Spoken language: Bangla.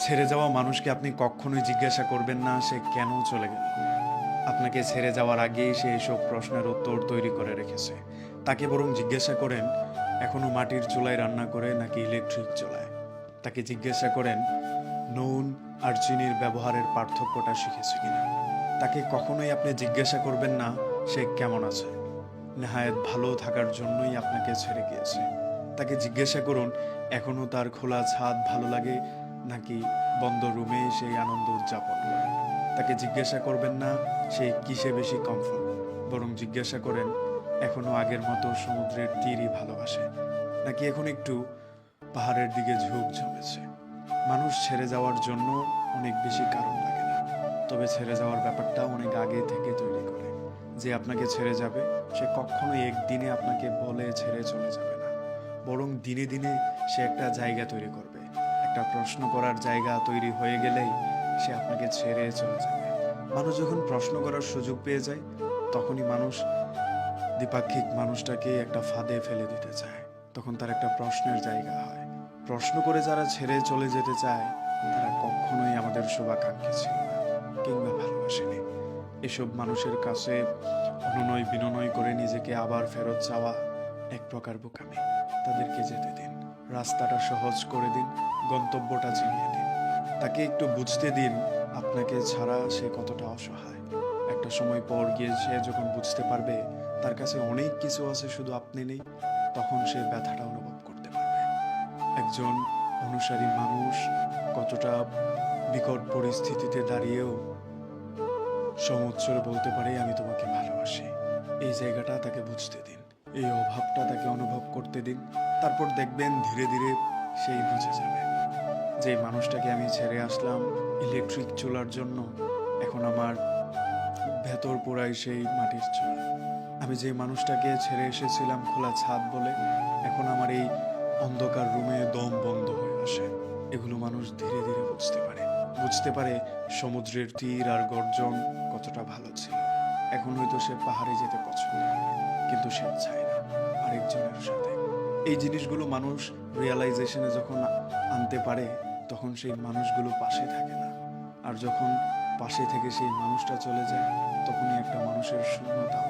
ছেড়ে যাওয়া মানুষকে আপনি কখনোই জিজ্ঞাসা করবেন না, সে কেন চলে গেল? আপনাকে ছেড়ে যাওয়ার আগেই সে এসব প্রশ্নের উত্তর তৈরি করে রেখেছে। তাকে বরং জিজ্ঞাসা করেন, এখনও মাটির চুলায় রান্না করে নাকি ইলেকট্রিক চুলায়? তাকে জিজ্ঞাসা করেন, নুন আর চিনির ব্যবহারের পার্থক্যটা শিখেছে কিনা? তাকে কখনোই আপনি জিজ্ঞাসা করবেন না, সে কেমন আছে? নেহায়ত ভালো থাকার জন্যই আপনাকে ছেড়ে গিয়েছে। তাকে জিজ্ঞাসা করুন, এখনও তার খোলা ছাদ ভালো লাগে নাকি বন্ধ রুমে সেই আনন্দ উদযাপন তাকে জিজ্ঞাসা করবেন না, সে কিসে বেশি কমফোর্ট বরং জিজ্ঞাসা করেন, এখনও আগের মতো সমুদ্রের তীরই ভালোবাসে, নাকি এখন একটু পাহাড়ের দিকে ঝোঁক জমেছে? মানুষ ছেড়ে যাওয়ার জন্য অনেক বেশি কারণ লাগে না। তবে ছেড়ে যাওয়ার ব্যাপারটা অনেক আগে থেকে তৈরি করে। যে আপনাকে ছেড়ে যাবে, সে কখনোই একদিনে আপনাকে বলে ছেড়ে চলে যাবে না। বরং দিনে দিনে সে একটা জায়গা তৈরি করবে। একটা প্রশ্ন করার জায়গা তৈরি হয়ে গেলেই সে আপনাকে ছেড়ে চলে যাবে। মানুষ যখন প্রশ্ন করার সুযোগ পেয়ে যায়, তখনই মানুষ, দ্বিপাক্ষিক মানুষটাকে একটা ফাঁদে ফেলে দিতে চায়। তখন তার একটা প্রশ্নের জায়গা হয়। প্রশ্ন করে যারা ছেড়ে চলে যেতে চায়, তারা কখনোই আমাদের শুভাকাঙ্ক্ষী ছিল না, কিংবা ভালোবাসেনি। এসব মানুষের কাছে অনুনয় বিনয় করে নিজেকে আবার ফেরত চাওয়া এক প্রকার বোকামি। তাদেরকে যেতে দিন। রাস্তাটা সহজ করে দিন, গন্তব্যটা চিনিয়ে দিন। তাকে একটু বুঝতে দিন, আপনাকে ছাড়া সে কতটা অসহায়। একটা সময় পর গিয়ে সে যখন বুঝতে পারবে, তার কাছে অনেক কিছু আছে শুধু আপনি নেই, তখন সে ব্যথাটা অনুভব করতে পারবে। একজন অনুসারী মানুষ কতটা বিকট পরিস্থিতিতে দাঁড়িয়েও সমুচ্চরে বলতে পারে, আমি তোমাকে ভালোবাসি। এই জায়গাটা তাকে বুঝতে দিন। এই অভাবটা তাকে অনুভব করতে দিন। তারপর দেখবেন ধীরে ধীরে সেই বুঝে যাবে যে মানুষটাকে আমি ছেড়ে আসলাম ইলেকট্রিক চুলার জন্য। এখন আমার ভেতর পোড়াই সেই মাটির চুলা। আমি যে মানুষটাকে ছেড়ে এসেছিলাম খোলা ছাদ বলে, এখন আমার এই অন্ধকার রুমে দম বন্ধ হয়ে আসে। এগুলো মানুষ ধীরে ধীরে বুঝতে পারে। বুঝতে পারে সমুদ্রের তীর আর গর্জন কতটা ভালো। এখন হয়তো সে পাহাড়ে যেতে পছন্দ কিন্তু সে চায় না আরেকজনের সাথে। এই জিনিসগুলো মানুষ রিয়েলাইজেশনে যখন আনতে পারে, তখন সেই মানুষগুলো পাশে থাকে না। আর যখন পাশে থেকে সেই মানুষটা চলে যায়, তখনই একটা মানুষের শূন্যতা